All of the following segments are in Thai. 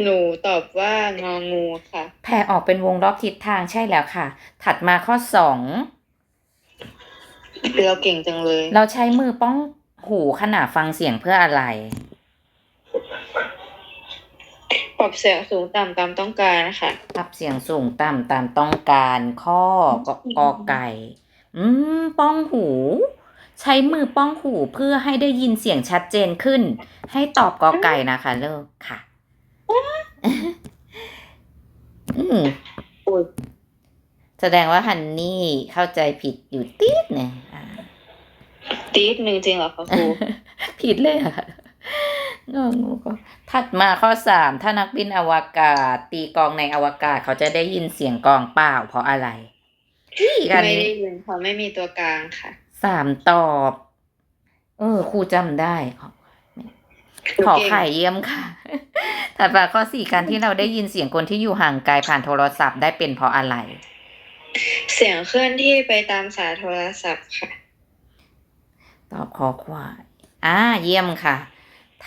หนูตอบว่างองูค่ะ แผ่ออกเป็นวงรอบทิศทางใช่แล้วค่ะ ถัดมาข้อสอง เราเก่งจังเลย เราใช้มือป้องหูขณะฟังเสียงเพื่ออะไร ปรับเสียงสูงต่ำตามต้องการค่ะ ปรับเสียงสูงต่ำตามต้องการ ข้อกกอไก่ อืม ป้องหู ใช้มือป้องหูเพื่อให้ได้ยินเสียงชัดเจนขึ้น ให้ตอบกอไก่นะคะเลิกค่ะ อืมอุ๊ยแสดงว่าฮันนี่เข้าใจผิดอยู่ติดเนี่ยอ่าตีดหนึ่งจริงเหรอคะครู ผิดเลยอะงองูก็ถัดมาข้อสามถ้านักบินอวกาศ ตีกลองในอวกาศเขาจะได้ยินเสียงกลองเปล่าเพราะอะไรนี่กันไม่ได้ยินเพราะไม่มีตัวกลางค่ะ สามตอบ เออครูจำได้ขอขอไข่เยี่ยมค่ะ ถัดมาข้อสี่การที่เราได้ยินเสียงคนที่อยู่ห่างไกลผ่านโทรศัพท์ได้เป็นเพราะอะไร เสียงเคลื่อนที่ไปตามสายโทรศัพท์ค่ะ ตอบคอควายอ่าเยี่ยมค่ะ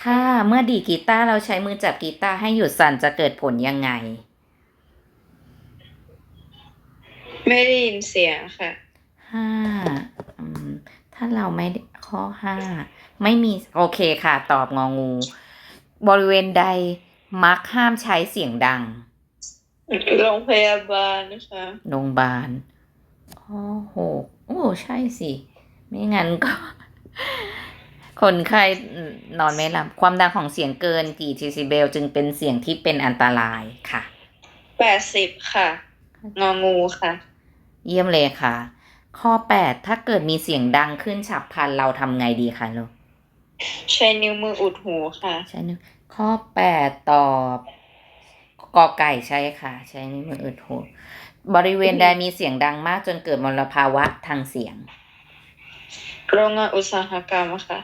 ถ้าเมื่อดีดกีตาร์เราใช้มือจับกีตาร์ให้หยุดสั่นจะเกิดผลยังไง ไม่ได้ยินเสียงค่ะห้าอืมถ้าเราไม่ได้ข้อห้าไม่มีโอเคค่ะ ตอบงองู บริเวณใด มักห้ามใช้เสียงดัง โรงพยาบาลนะคะ โรงพยาบาลข้อหกโอ้ใช่สิ ไม่งั้นก็ คนไข้นอนไม่หลับ ความดังของเสียงเกินกี่เดซิเบลจึงเป็นเสียงที่เป็นอันตรายค่ะแปดสิบค่ะงองูค่ะ เยี่ยมเลยค่ะ ข้อแปดถ้าเกิดมีเสียงดังขึ้นฉับพลันเราทำไงดีคะลูกใช้นิ้วมืออุดหูค่ะ ใช่นิ้ว ข้อแปดตอบกอไก่ใช่ค่ะ ใช้นิ้วมืออุดหูบริเวณใดมีเสียงดังมากจนเกิดมลภาวะทางเสียง โรงงานอุตสาหกรรมค่ะ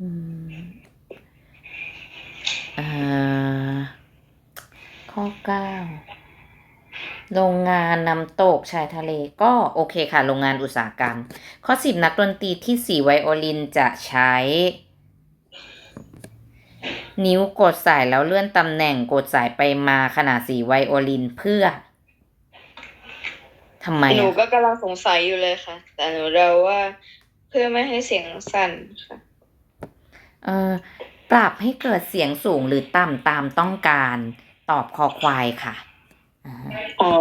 อืมอ่าข้อเก้าโรงงานน้ำตกชายทะเลก็โอเคค่ะ โรงงานอุตสาหกรรม ข้อสิบนักดนตรีที่สีไวโอลินจะใช้ นิ้วกดสายแล้วเลื่อนตำแหน่งกดสายไปมาขนาดสีไวโอลินเพื่อทำไมหนูอะก็กำลังสงสัยอยู่เลยค่ะ แต่หนูเดาว่าเพื่อไม่ให้เสียงสั่นค่ะเออปรับให้เกิดเสียงสูงหรือต่ำตามต้องการ ตอบคอควายค่ะอ่าอ๋อ